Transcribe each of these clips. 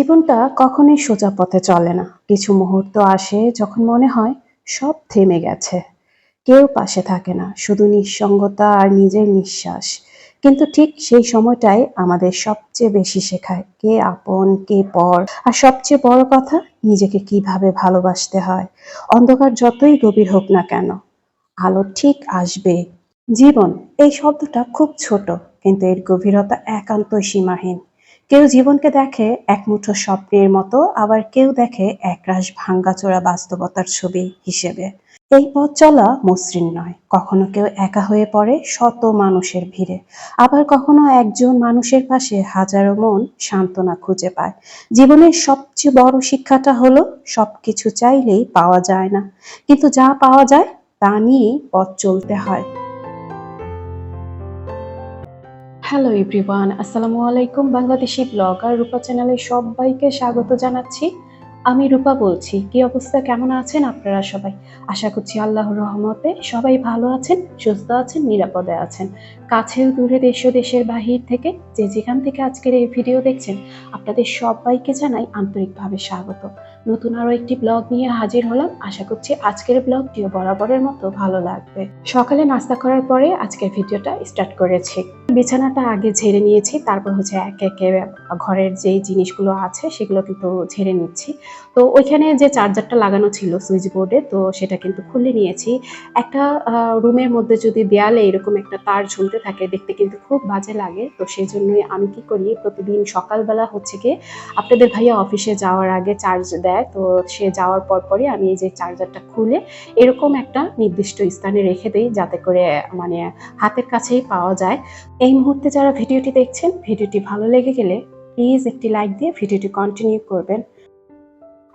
জীবনটা কখনোই সোজা পথে চলে না। কিছু মুহূর্ত আসে যখন মনে হয় সব থেমে গেছে। কেউ পাশে থাকে না, শুধু নিঃসঙ্গতা আর নিজের নিঃশ্বাস। কিন্তু ঠিক সেই সময়টাই আমাদের সবচেয়ে বেশি শেখায় কে আপন, কে পর, আর সবচেয়ে বড় কথা, নিজেকে কীভাবে ভালোবাসতে হয়। অন্ধকার যতই গভীর হোক না কেন, আলো ঠিক আসবে। জীবন, এই শব্দটা খুব ছোট, কিন্তু এর গভীরতা একান্তই সীমাহীন। কেউ জীবনকে দেখে এক মুঠো স্বপ্নের মতো, আবার কেউ দেখে একরাশ ভাঙ্গাচোরা বাস্তবতার ছবি হিসেবে। এই পথ চলা মসৃণ নয়। কখনো কেউ একা হয়ে পড়ে শত মানুষের ভিড়ে। আবার কখনো একজন মানুষের পাশে হাজারো মন সান্ত্বনা খুঁজে পায়। জীবনের সবচেয়ে বড় শিক্ষাটা হলো, সবকিছু চাইলেই পাওয়া যায় না। কিন্তু যা পাওয়া যায়, তা নিয়েই পথ চলতে হয়। হ্যালো এভরিওয়ান আসসালামু আলাইকুম বাংলাদেশি ব্লগার রূপা চ্যানেলে সবাইকে স্বাগত জানাচ্ছি। আমি রূপা বলছি। কি অবস্থা? কেমন আছেন আপনারা সবাই? আশা করছি আল্লাহর রহমতে সবাই ভালো আছেন, সুস্থ আছেন, নিরাপদে আছেন। কাছেও দূরে দেশ দেশের বাহির থেকে যে যেখান থেকে আজকের এই ভিডিও দেখছেন, আপনাদের সবাইকে জানাই আন্তরিকভাবে স্বাগত। নতুন আরও একটি ব্লগ নিয়ে হাজির হলাম। আশা করছি আজকের ব্লগটিও বরাবরের মতো ভালো লাগবে। সকালে নাস্তা করার পরে আজকের ভিডিওটা স্টার্ট করেছি। বিছানাটা আগে ঝেড়ে নিয়েছি, তারপর হচ্ছে একে একে ঘরের যেই জিনিসগুলো আছে সেগুলো কিন্তু ঝেড়ে নিচ্ছি। তো ওইখানে যে চার্জারটা লাগানো ছিল সুইচ বোর্ডে তো সেটা কিন্তু খুলে নিয়েছি। একটা রুমের মধ্যে যদি দেয়ালে এরকম একটা তার ঝুলতে থাকে, দেখতে কিন্তু খুব বাজে লাগে। তো সেই জন্যই আমি কি করি, প্রতিদিন সকালবেলা হচ্ছে গিয়ে আপনাদের ভাইয়া অফিসে যাওয়ার আগে চার্জ দেয়। তো সে যাওয়ার পর পরই আমি এই যে চার্জারটা খুলে এরকম একটা নির্দিষ্ট স্থানে রেখে দিই যাতে করে মানে হাতের কাছেই পাওয়া যায়। এই মুহূর্তে যারা ভিডিওটি দেখছেন, ভিডিওটি ভালো লেগে গেলে প্লিজ একটি লাইক দিয়ে ভিডিওটি কন্টিনিউ করবেন।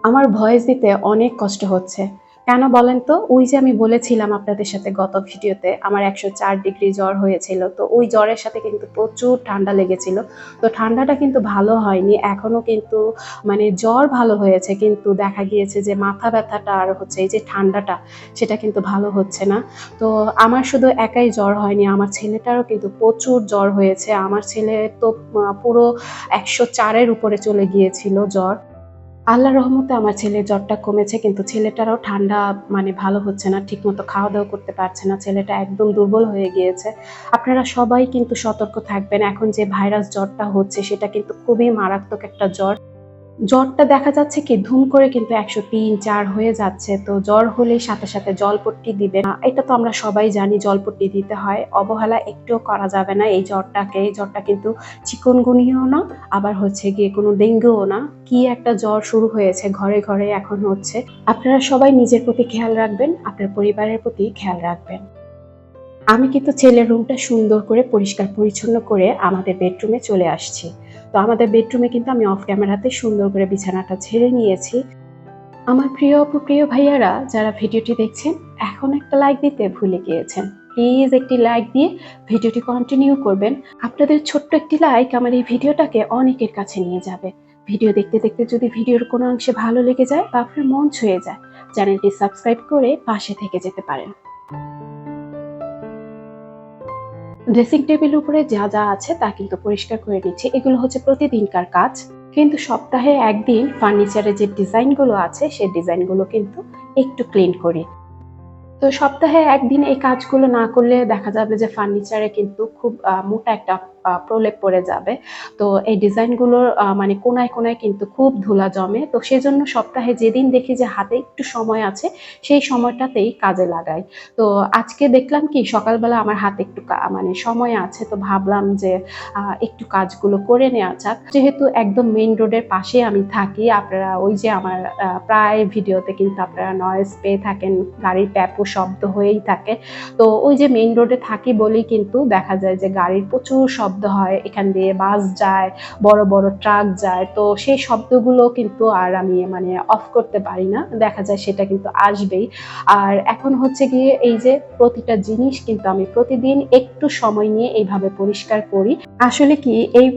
আমার ভয়েস দিতে অনেক কষ্ট হচ্ছে। কেন বলেন তো? ওই যে আমি বলেছিলাম আপনাদের সাথে গত ভিডিওতে, আমার একশো চার ডিগ্রি জ্বর হয়েছিল। তো ওই জ্বরের সাথে কিন্তু প্রচুর ঠান্ডা লেগেছিল। তো ঠান্ডাটা কিন্তু ভালো হয়নি। এখনও কিন্তু মানে জ্বর ভালো হয়েছে, কিন্তু দেখা গিয়েছে যে মাথা ব্যথাটা আর হচ্ছে এই যে ঠান্ডাটা, সেটা কিন্তু ভালো হচ্ছে না। তো আমার শুধু একাই জ্বর হয়নি, আমার ছেলেটারও কিন্তু প্রচুর জ্বর হয়েছে। আমার ছেলে তো পুরো একশো চারের উপরে চলে গিয়েছিল জ্বর। আল্লাহ রহমতে আমার ছেলের জ্বরটা কমেছে, কিন্তু ছেলেটারও ঠান্ডা মানে ভালো হচ্ছে না, ঠিকমতো খাওয়া দাওয়া করতে পারছে না, ছেলেটা একদম দুর্বল হয়ে গিয়েছে। আপনারা সবাই কিন্তু সতর্ক থাকবেন, এখন যে ভাইরাস জ্বরটা হচ্ছে সেটা কিন্তু খুবই মারাত্মক একটা জ্বর। জ্বরটা দেখা যাচ্ছে কি, ধুম করে কিন্তু একশো তিন, চার হয়ে যাচ্ছে। তো জ্বর হলে সাথে সাথে জলপট্টি দিবে এটা তো আমরা সবাই জানি, জলপট্টি দিতে হয়। অবহেলা একটুও করা যাবে না এই জ্বরটাকে। এই জ্বরটা কিন্তু চিকনগুনিও না, আবার হচ্ছে গিয়ে কোনো ডেঙ্গুও না। কি একটা জ্বর শুরু হয়েছে ঘরে ঘরে এখন হচ্ছে। আপনারা সবাই নিজের প্রতি খেয়াল রাখবেন, আপনার পরিবারের প্রতি খেয়াল রাখবেন। আমি কিন্তু ছেলের রুমটা সুন্দর করে পরিষ্কার পরিচ্ছন্ন করে আমাদের বেডরুমে চলে আসছি। তো আমাদের বেডরুমে কিন্তু আমি অফ ক্যামেরাতে সুন্দর করে বিছানাটা ছেড়ে নিয়েছি। আমার প্রিয় অপু, প্রিয় ভাইয়ারা, যারা ভিডিওটি দেখছেন, এখন একটা লাইক দিতে ভুলে গিয়েছেন। প্লিজ একটি লাইক দিয়ে ভিডিওটি কন্টিনিউ করবেন। আপনাদের ছোট্ট একটি লাইক আমার এই ভিডিওটাকে অনেকের কাছে নিয়ে যাবে। ভিডিও দেখতে দেখতে যদি ভিডিওর কোনো অংশে ভালো লেগে যায় বা আপনার মন ছুঁয়ে যায়, চ্যানেলটি সাবস্ক্রাইব করে পাশে থেকে যেতে পারেন। ড্রেসিং টেবিল উপরে যা যা আছে তা কিন্তু পরিষ্কার করে দিচ্ছে এগুলো হচ্ছে প্রতিদিনকার কাজ। কিন্তু সপ্তাহে একদিন ফার্নিচারে যে ডিজাইনগুলো আছে, সেই ডিজাইনগুলো কিন্তু একটু ক্লিন করি। তো সপ্তাহে একদিন এই কাজগুলো না করলে দেখা যাবে যে ফার্নিচারে কিন্তু খুব মোটা একটা প্রলেপ পড়ে যাবে। তো এই ডিজাইনগুলোর মানে কোনায় কোনায় কিন্তু খুব ধুলা জমে। তো সেজন্য সপ্তাহে যেদিন দেখি যে হাতে একটু সময় আছে, সেই সময়টাতেই কাজে লাগাই। তো আজকে দেখলাম কি, সকালবেলা আমার হাতে একটু মানে সময় আছে, তো ভাবলাম যে একটু কাজগুলো করে নেওয়া যাক। যেহেতু একদম মেইন রোডের পাশে আমি থাকি, আপনারা ওই যে আমার প্রায় ভিডিওতে কিন্তু আপনারা নয়েজ পেয়ে থাকেন, গাড়ির প্যাপো শব্দ হয়েই থাকে। তো ওই যে মেইন রোডে থাকি বলেই কিন্তু দেখা যায় যে গাড়ির প্রচুর শব্দ শব্দ হয়, এখান দিয়ে বাস যায়, বড় বড় ট্রাক যায়। তো সেই শব্দগুলো কিন্তু আর আমি মানে অফ করতে পারি না। দেখা যায় সেটা কিন্তু আসবেই। আর এখন হচ্ছে গিয়ে এই যে প্রতিটা জিনিস কিন্তু আমি প্রতিদিন একটু সময় নিয়ে এইভাবে পরিষ্কার করি। আসলে কি, এই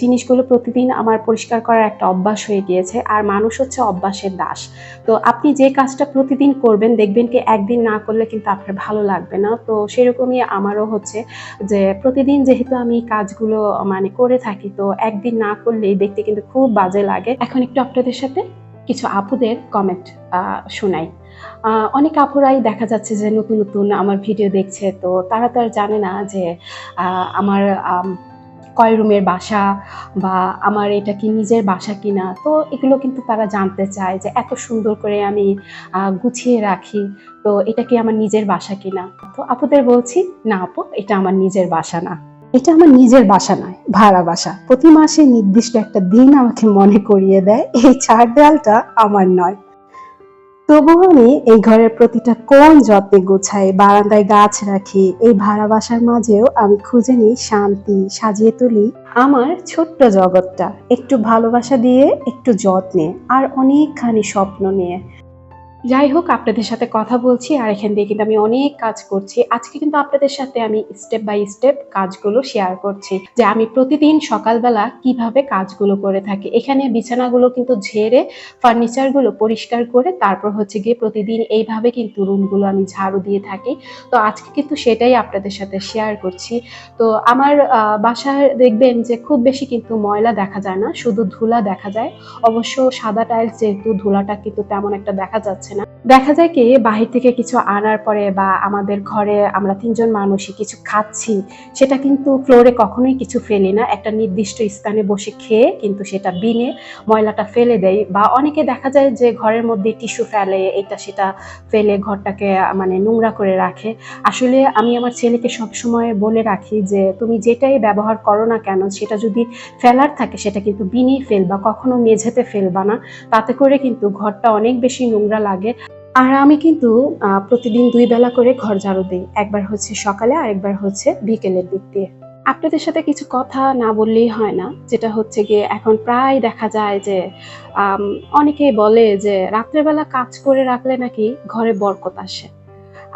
জিনিসগুলো প্রতিদিন আমার পরিষ্কার করার একটা অভ্যাস হয়ে গিয়েছে। আর মানুষ হচ্ছে অভ্যাসের দাস। তো আপনি যে কাজটা প্রতিদিন করবেন, দেখবেন কি একদিন না করলে কিন্তু আপনার ভালো লাগবে না। তো সেরকমই আমারও হচ্ছে যে প্রতিদিন যেহেতু আমি কাজ কাজগুলো মানে করে থাকি। তো একদিন না করলেই দেখতে কিন্তু খুব বাজে লাগে। এখন একটু আপনাদের সাথে কিছু আপুদের কমেন্ট শোনাই। অনেক আপুরাই দেখা যাচ্ছে যে নতুন নতুন আমার ভিডিও দেখছে। তো তারা তো আর জানে না যে আমার আম, কয় রুমের বাসা বা আমার এটা কি নিজের বাসা কিনা। তো এগুলো কিন্তু তারা জানতে চায় যে এত সুন্দর করে আমি গুছিয়ে রাখি। তো এটা কি আমার নিজের বাসা কিনা? তো আপুদের বলছি না আপু এটা আমার নিজের বাসা না। এটা আমার নিজের বাসা নয়, ভাড়া বাসা। প্রতি মাসে নির্দিষ্ট একটা দিন আমাকে মনে করিয়ে দেয়, এই চার দেয়ালটা আমার নয়। তবুও আমি এই ঘরের প্রতিটা কোন যত্নে গোছাই, বারান্দায় গাছ রাখি, এই ভাড়া বাসার মাঝেও আমি খুঁজে নিই শান্তি, সাজিয়ে তুলি আমার ছোট্ট জগৎটা। একটু ভালোবাসা দিয়ে, একটু যত্নে, আর অনেকখানি স্বপ্ন নিয়ে। যাই হোক, আপনাদের সাথে কথা বলছি আর এখান দিয়ে কিন্তু আমি অনেক কাজ করছি। আজকে কিন্তু আপনাদের সাথে আমি স্টেপ বাই স্টেপ কাজগুলো শেয়ার করছি যে আমি প্রতিদিন সকালবেলা কীভাবে কাজগুলো করে থাকি। এখানে বিছানাগুলো কিন্তু ঝেড়ে, ফার্নিচারগুলো পরিষ্কার করে তারপর হচ্ছে গিয়ে প্রতিদিন এইভাবে কিন্তু রুমগুলো আমি ঝাড়ু দিয়ে থাকি। তো আজকে কিন্তু সেটাই আপনাদের সাথে শেয়ার করছি। তো আমার বাসায় দেখবেন যে খুব বেশি কিন্তু ময়লা দেখা যায় না, শুধু ধুলা দেখা যায়। অবশ্য সাদা টাইলস যেহেতু ধুলাটা কিন্তু তেমন একটা দেখা যাচ্ছে দেখা যায় কি, বাহির থেকে কিছু আনার পরে বা আমাদের ঘরে আমরা তিনজন মানুষই কিছু খাচ্ছি, সেটা কিন্তু ফ্লোরে কখনোই কিছু ফেলি না। একটা নির্দিষ্ট স্থানে বসে খেয়ে কিন্তু সেটা বিনে ময়লাটা ফেলে দেয় বা অনেকে দেখা যায় যে ঘরের মধ্যে টিস্যু ফেলে, এটা সেটা ফেলে ঘরটাকে মানে নোংরা করে রাখে। আসলে আমি আমার ছেলেকে সবসময় বলে রাখি যে, তুমি যেটাই ব্যবহার করো না কেন, সেটা যদি ফেলার থাকে, সেটা কিন্তু বিনেই ফেলবা, কখনো মেঝেতে ফেলবা না। তাতে করে কিন্তু ঘরটা অনেক বেশি নোংরা লাগে। আর আমি কিন্তু প্রতিদিন দুই বেলা করে ঘর ঝাড়ু দিই। একবার হচ্ছে সকালে আর একবার হচ্ছে বিকেলের দিক দিয়ে। আপনাদের সাথে কিছু কথা না বললেই হয় না। যেটা হচ্ছে গিয়ে এখন প্রায় দেখা যায় যে অনেকেই বলে যে রাত্রেবেলা কাজ করে রাখলে নাকি ঘরে বরকত আসে।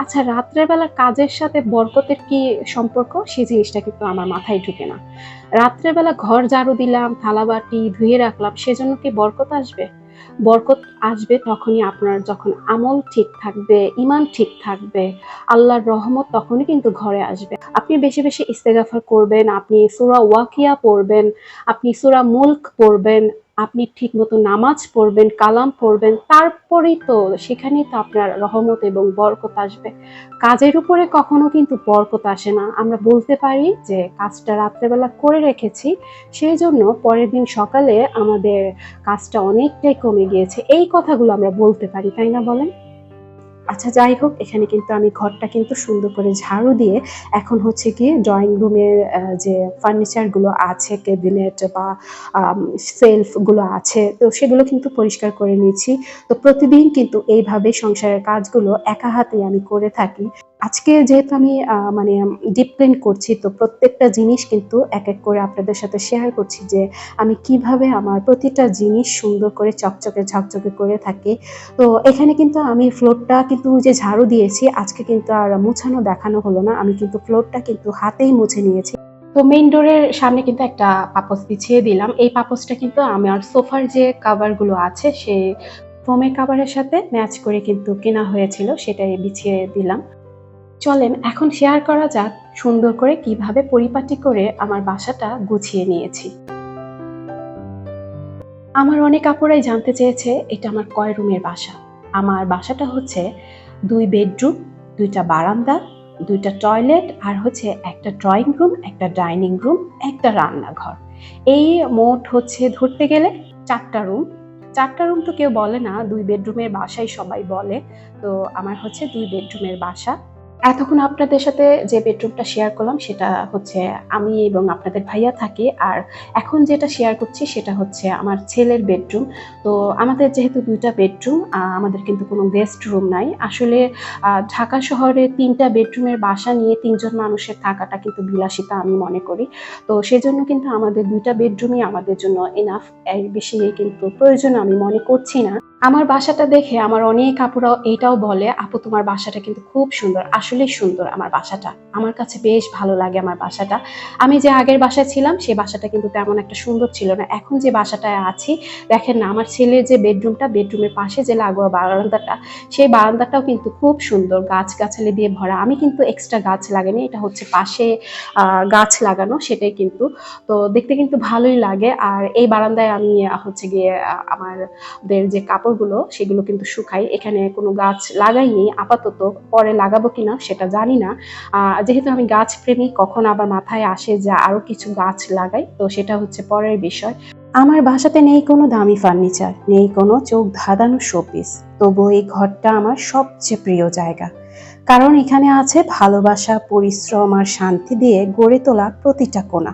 আচ্ছা রাত্রেবেলা কাজের সাথে বরকতের কি সম্পর্ক? সেই জিনিসটা কিন্তু আমার মাথায় ঢুকে না। রাত্রেবেলা ঘর ঝাড়ু দিলাম থালাবাটি ধুয়ে রাখলাম, সেজন্য কি বরকত আসবে? বরকত আসবে তখনই আপনার, যখন আমল ঠিক থাকবে ইমান ঠিক থাকবে, আল্লাহর রহমত তখনই কিন্তু ঘরে আসবে। আপনি বেশি বেশি ইস্তেগাফার করবেন, আপনি সুরা ওয়াকিয়া পড়বেন, আপনি সুরা মুল্ক পড়বেন আপনি ঠিক মতো নামাজ পড়বেন, কালাম পড়বেন, তারপরেই তো সেখানেই তো আপনার রহমত এবং বরকত আসবে। কাজের উপরে কখনো কিন্তু বরকত আসে না। আমরা বলতে পারি যে কাজটা রাত্রেবেলা করে রেখেছি সেই জন্য পরের দিন সকালে আমাদের কাজটা অনেকটাই কমে গিয়েছে। এই কথাগুলো আমরা বলতে পারি, তাই না বলেন? আচ্ছা যাই হোক, এখানে কিন্তু আমি ঘরটা কিন্তু সুন্দর করে ঝাড়ু দিয়ে এখন হচ্ছে কি ড্রয়িং রুমের যে ফার্নিচারগুলো আছে ক্যাবিনেট বা সেলফগুলো আছে, তো সেগুলো কিন্তু পরিষ্কার করে নিয়েছি। তো প্রতিদিন কিন্তু এইভাবে সংসারের কাজগুলো একা হাতেই আমি করে থাকি। আজকে যেহেতু আমি মানে ডিপ ক্লিন করছি, তো প্রত্যেকটা জিনিস কিন্তু এক এক করে আপনাদের সাথে শেয়ার করছি যে আমি কীভাবে আমার প্রতিটা জিনিস সুন্দর করে চকচকে ঝকচকে করে থাকি। তো এখানে কিন্তু আমি ফ্লোরটা কিন্তু যে ঝাড়ু দিয়েছি, আজকে কিন্তু আর মুছানো, দেখানো হলো না। আমি কিন্তু ফ্লোরটা কিন্তু হাতেই মুছে নিয়েছি। তো মেইন ডোরের সামনে কিন্তু একটা পাপোস বিছিয়ে দিলাম। এই পাপোসটা কিন্তু আমার সোফার যে কাভারগুলো আছে, সে ফোমের কাভারের সাথে ম্যাচ করে কিন্তু কেনা হয়েছিল, সেটাই বিছিয়ে দিলাম। চলেন, এখন শেয়ার করা যাক সুন্দর করে কীভাবে পরিপাটি করে আমার বাসাটা গুছিয়ে নিয়েছি। আমার অনেক আপুরাই জানতে চেয়েছে, এটা আমার কয় রুমের বাসা? আমার বাসাটা হচ্ছে দুই বেডরুম দুইটা বারান্দা, দুইটা টয়লেট আর হচ্ছে একটা ড্রয়িং রুম একটা ডাইনিং রুম একটা রান্নাঘর। এই মোট হচ্ছে ধরতে গেলে চারটা রুম চারটা রুম তো কেউ বলে না, দুই বেডরুমের বাসাই সবাই বলে। তো আমার হচ্ছে দুই বেডরুমের বাসা। এতক্ষণ আপনাদের সাথে যে বেডরুমটা শেয়ার করলাম, সেটা হচ্ছে আমি এবং আপনাদের ভাইয়া থাকি। আর এখন যেটা শেয়ার করছি, সেটা হচ্ছে আমার ছেলের বেডরুম তো আমাদের যেহেতু দুইটা বেডরুম আমাদের কিন্তু কোনো গেস্ট রুম নাই। আসলে ঢাকা শহরে তিনটা বেডরুমের বাসা নিয়ে তিনজন মানুষের থাকাটা কিন্তু বিলাসিতা আমি মনে করি। তো সেজন্য কিন্তু আমাদের দুইটা বেডরুমই আমাদের জন্য এনাফ এর বেশি কিন্তু প্রয়োজন আমি মনে করছি না। আমার বাসাটা দেখে আমার অনেক আপুরা এইটাও বলে, আপু, তোমার বাসাটা কিন্তু খুব সুন্দর, আসলেই সুন্দর আমার বাসাটা। আমার কাছে বেশ ভালো লাগে আমার বাসাটা। আমি যে আগের বাসায় ছিলাম সেই বাসাটা কিন্তু তেমন একটা সুন্দর ছিল না। এখন যে বাসাটায় আছি, দেখেন না, আমার ছেলের যে বেডরুমটা বেডরুমের পাশে যে লাগোয়া বারান্দাটা, সেই বারান্দাটাও কিন্তু খুব সুন্দর গাছ গাছালি দিয়ে ভরা। আমি কিন্তু এক্সট্রা গাছ লাগাইনি, এটা হচ্ছে পাশে গাছ লাগানো, সেটাই কিন্তু। তো দেখতে কিন্তু ভালোই লাগে। আর এই বারান্দায় আমি হচ্ছে গিয়ে আমাদের যে কাপড়গুলো সেগুলো কিন্তু শুকাই এখানে কোনো গাছ লাগাইনি, আপাতত পরে লাগাবো কিনা সেটা জানি না। যেহেতু আমি গাছ প্রেমী, কখন আবার মাথায় আসে যে আরও কিছু গাছ লাগাই, তো সেটা হচ্ছে পরের বিষয়। আমার বাসাতে নেই কোনো দামি ফার্নিচার, নেই কোনো চোখ ধাঁধানো শোপিস। তবু এই ঘরটা আমার সবচেয়ে প্রিয় জায়গা। কারণ এখানে আছে ভালোবাসা, পরিশ্রম আর শান্তি দিয়ে গড়ে তোলা প্রতিটা কোণা।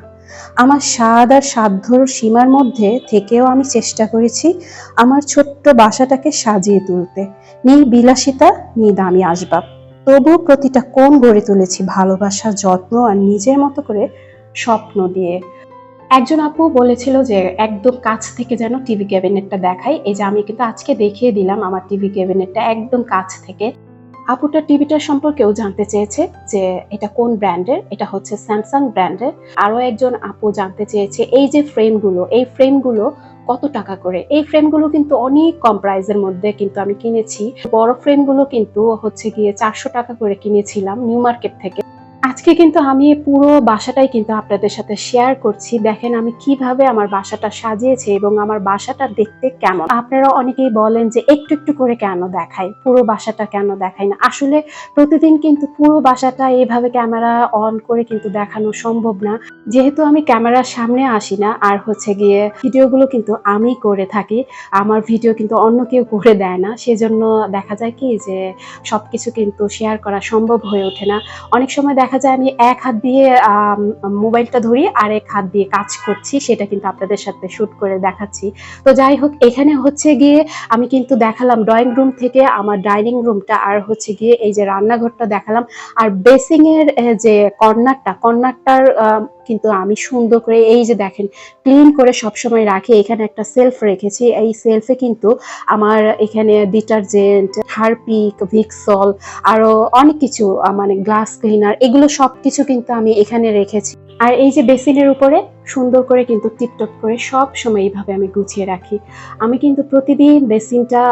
আমার স্বাদ আর সাধ্যর সীমার মধ্যে থেকেও আমি চেষ্টা করেছি আমার ছোট্ট বাসাটাকে সাজিয়ে তুলতে। নেই বিলাসিতা নেই দামি আসবাব। তবু প্রতিটা কোণ গড়ে তুলেছি ভালোবাসা যত্ন আর নিজের মতো করে স্বপ্ন দিয়ে। একজন আপু বলেছিল যে, একদম কাছ থেকে যেন টিভি ক্যাবিনেটটা দেখাই। এই যে আমি কিন্তু আজকে দেখিয়ে দিলাম আমার টিভি ক্যাবিনেটটা একদম কাছ থেকে। আপুটা টিভিটা সম্পর্কেও জানতে চেয়েছে যে এটা কোন ব্র্যান্ডের? এটা হচ্ছে স্যামসাং ব্র্যান্ডের। আরও একজন আপু জানতে চেয়েছে, এই যে ফ্রেমগুলো, এই ফ্রেমগুলো কত টাকা করে? এই ফ্রেমগুলো কিন্তু অনেক কম প্রাইসের মধ্যে কিন্তু আমি কিনেছি। বড় ফ্রেমগুলো কিন্তু হচ্ছে গিয়ে চারশো টাকা করে কিনেছিলাম নিউ মার্কেট থেকে। আজকে কিন্তু আমি পুরো বাসাটাই কিন্তু আপনাদের সাথে শেয়ার করছি। দেখেন আমি কীভাবে আমার বাসাটা সাজিয়েছি এবং আমার বাসাটা দেখতে কেমন। আপনারা অনেকেই বলেন যে একটু একটু করে কেন দেখাই? পুরো বাসাটা কেন দেখাই না? আসলে প্রতিদিন কিন্তু পুরো বাসাটা এভাবে ক্যামেরা অন করে কিন্তু দেখানো সম্ভব না। যেহেতু আমি ক্যামেরার সামনে আসি না, আর হচ্ছে গিয়ে ভিডিওগুলো কিন্তু আমি করে থাকি, আমার ভিডিও কিন্তু অন্য কেউ করে দেয় না। সেজন্য দেখা যায় কি যে সবকিছু কিন্তু শেয়ার করা সম্ভব হয়ে ওঠে না। অনেক সময় দেখা যায় আমি এক হাত দিয়ে মোবাইলটা ধরি, আর এক হাত দিয়ে কাজ করছি, সেটা কিন্তু আপনাদের সাথে শুট করে দেখাচ্ছি। তো যাই হোক, এখানে হচ্ছে গিয়ে আমি কিন্তু দেখালাম ড্রয়িং রুম থেকে আমার ডাইনিং রুমটা আর হচ্ছে গিয়ে এই যে রান্নাঘরটা দেখালাম। আর বেসিং এর যে কর্নারটা, কর্নারটার কিন্তু আমি সুন্দর করে এই যে দেখেন ক্লিন করে সবসময় রাখি, এখানে একটা সেলফ রেখেছি। এই সেলফে কিন্তু আমার এখানে ডিটারজেন্ট হারপিক ভিক্সল আরও অনেক কিছু মানে গ্লাস ক্লিনার এগুলো সব কিছু কিন্তু আমি এখানে রেখেছি। আর এই যে বেসিনের উপরে সুন্দর করে কিন্তু টিপটপ করে সব সময় এইভাবে আমি গুছিয়ে রাখি। আমি কিন্তু প্রতিদিন বেসিনটা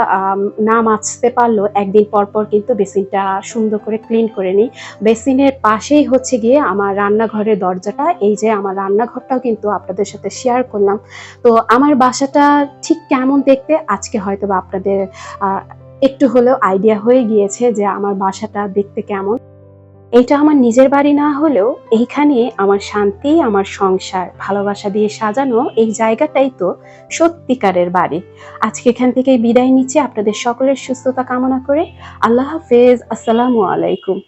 না মাছতে পারলেও একদিন পর পর কিন্তু বেসিনটা সুন্দর করে ক্লিন করে নিই। বেসিনের পাশেই হচ্ছে গিয়ে আমার রান্নাঘরের দরজাটা। এই যে আমার রান্নাঘরটাও কিন্তু আপনাদের সাথে শেয়ার করলাম। তো আমার বাসাটা ঠিক কেমন দেখতে আজকে হয়তো আপনাদের একটু হলেও আইডিয়া হয়ে গিয়েছে যে আমার বাসাটা দেখতে কেমন। এটা আমার নিজের বাড়ি না হলেও এইখানে আমার শান্তি, আমার সংসার, ভালোবাসা দিয়ে সাজানো এই জায়গাটাই তো সত্যিকারের বাড়ি। আজকে এখান থেকে বিদায় নিচ্ছি। আপনাদের সকলের সুস্থতা কামনা করে আল্লাহ হাফেজ। আসসালামু আলাইকুম।